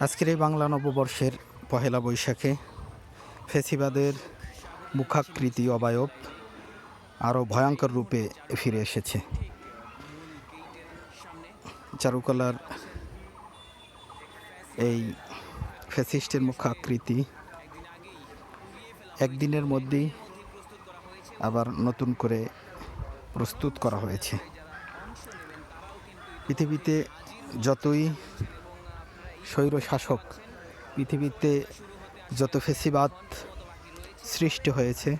আজকের এই বাংলা নববর্ষের পহেলা বৈশাখে ফেসিবাদের মুখাকৃতি অবায়ব আরও ভয়ঙ্কর রূপে ফিরে এসেছে। চারুকলার এই ফেসিস্টের মুখাকৃতি একদিনের মধ্যেই আবার নতুন করে প্রস্তুত করা হয়েছে। পৃথিবীতে যতই স্বৈর শাসক পৃথিবীতে যত ফেসিবাদ সৃষ্টি হয়েছে,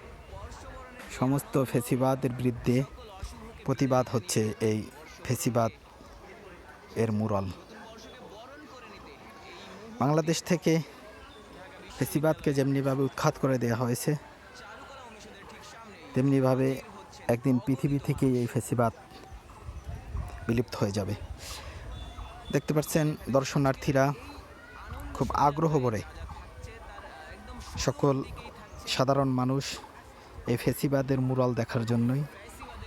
সমস্ত ফেসিবাদের বিরুদ্ধে প্রতিবাদ হচ্ছে এই ফেসিবাদ এর মুরল। বাংলাদেশ থেকে ফেসিবাদকে যেমনিভাবে উৎখাত করে দেওয়া হয়েছে, তেমনিভাবে একদিন পৃথিবী থেকেই এই ফেসিবাদ বিলুপ্ত হয়ে যাবে। দেখতে পাচ্ছেন দর্শনার্থীরা খুব আগ্রহ করে। সকল সাধারণ মানুষ এই ফেসিবাদের মুরাল দেখার জন্যই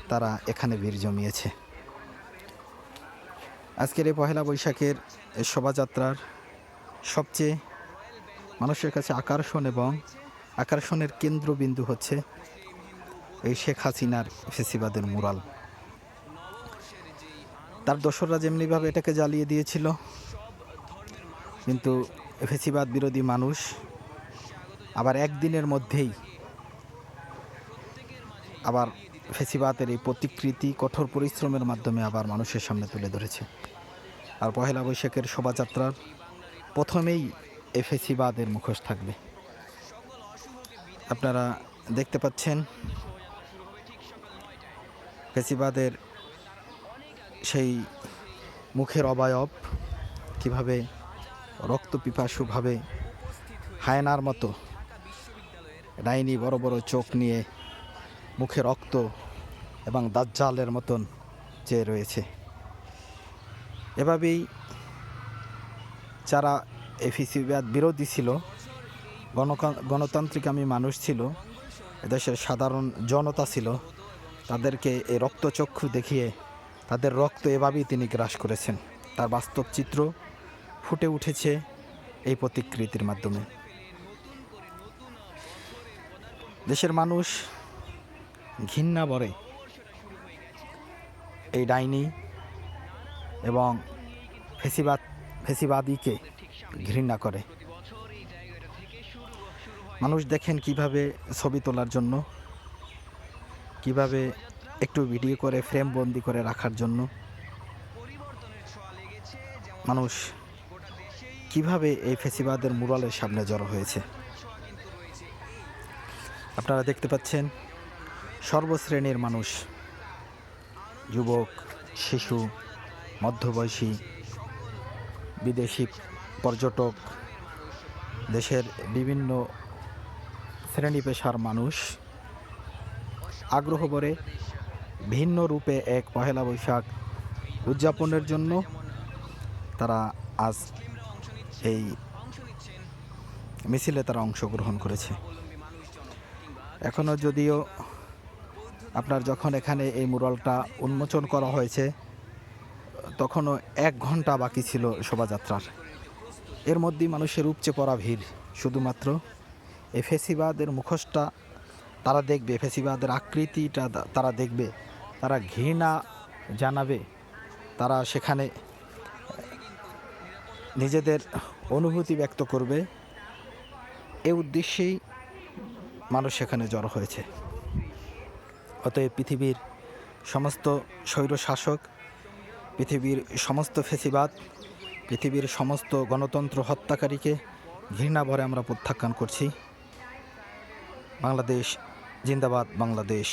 তারা এখানে ভিড় জমিয়েছে। আজকের এই পহেলা বৈশাখের শোভাযাত্রার সবচেয়ে মানুষের কাছে আকর্ষণ এবং আকর্ষণের কেন্দ্রবিন্দু হচ্ছে এই শেখ হাসিনার ফেসিবাদের মুরাল। তার দোসররা যেমনিভাবে এটাকে জ্বালিয়ে দিয়েছিল, কিন্তু ফেসিবাদ বিরোধী মানুষ আবার একদিনের মধ্যেই আবার ফেসিবাদের এই প্রতিকৃতি, কঠোর পরিশ্রমের মাধ্যমে আবার মানুষের সামনে তুলে ধরেছে। আর পহেলা বৈশাখের শোভাযাত্রার প্রথমেই এই ফেসিবাদের মুখোশ থাকবে। আপনারা দেখতে পাচ্ছেন, ফেসিবাদের সেই মুখের অবয়ব কীভাবে রক্ত পিপাসুভাবে হায়নার মতো ডাইনি বড় বড় চোখ নিয়ে মুখে রক্ত এবং দাজ্জালের মতন চেয়ে রয়েছে। এভাবেই যারা এফিসিবাদ বিরোধী ছিল, গণকা- গণতান্ত্রিকামী মানুষ ছিল, এদেশের সাধারণ জনতা ছিল, তাদেরকে এই রক্তচক্ষু দেখিয়ে তাদের রক্ত এভাবেই তিনি গ্রাস করেছেন। তার বাস্তব চিত্র ফুটে উঠেছে এই প্রতিকৃতির মাধ্যমে। দেশের মানুষ ঘৃণা বরে এই ডাইনি এবং ফেসিবাদ, ফেসিবাদীকে ঘৃণা করে। মানুষ দেখেন কীভাবে ছবি তোলার জন্য, কীভাবে একটু ভিডিও করে ফ্রেম বন্দি করে রাখার জন্য। মানুষ, কীভাবে এই ফেসিবাদের মুরালের সামনে জড়ো হয়েছে? আপনারা দেখতে পাচ্ছেন, সর্বশ্রেণীর মানুষ, যুবক, শিশু, মধ্যবয়সী, বিদেশি পর্যটক, দেশের বিভিন্ন শ্রেণি পেশার মানুষ আগ্রহ করে ভিন্ন রূপে এক পহেলা বৈশাখ উদযাপনের জন্য তারা আজ এই মিছিলে তারা অংশগ্রহণ করেছে। এখনও যদিও আপনার যখন এখানে এই মুরালটা উন্মোচন করা হয়েছে, তখনও এক ঘণ্টা বাকি ছিল শোভাযাত্রার। এর মধ্যেই মানুষের উপচে পড়া ভিড়। শুধুমাত্র এই ফেসিবাদের মুখোশটা তারা দেখবে, ফেসিবাদের আকৃতিটা তারা দেখবে। তারা ঘৃণা জানাবে, তারা সেখানে নিজেদের অনুভূতি ব্যক্ত করবে। এ উদ্দেশ্যেই মানুষ সেখানে জড়ো হয়েছে। অতএব পৃথিবীর সমস্ত স্বৈর শাসক পৃথিবীর সমস্ত ফেসিবাদ, পৃথিবীর সমস্ত গণতন্ত্র হত্যাকারীকে ঘৃণা ভরে আমরা প্রত্যাখ্যান করছি। বাংলাদেশ জিন্দাবাদ, বাংলাদেশ।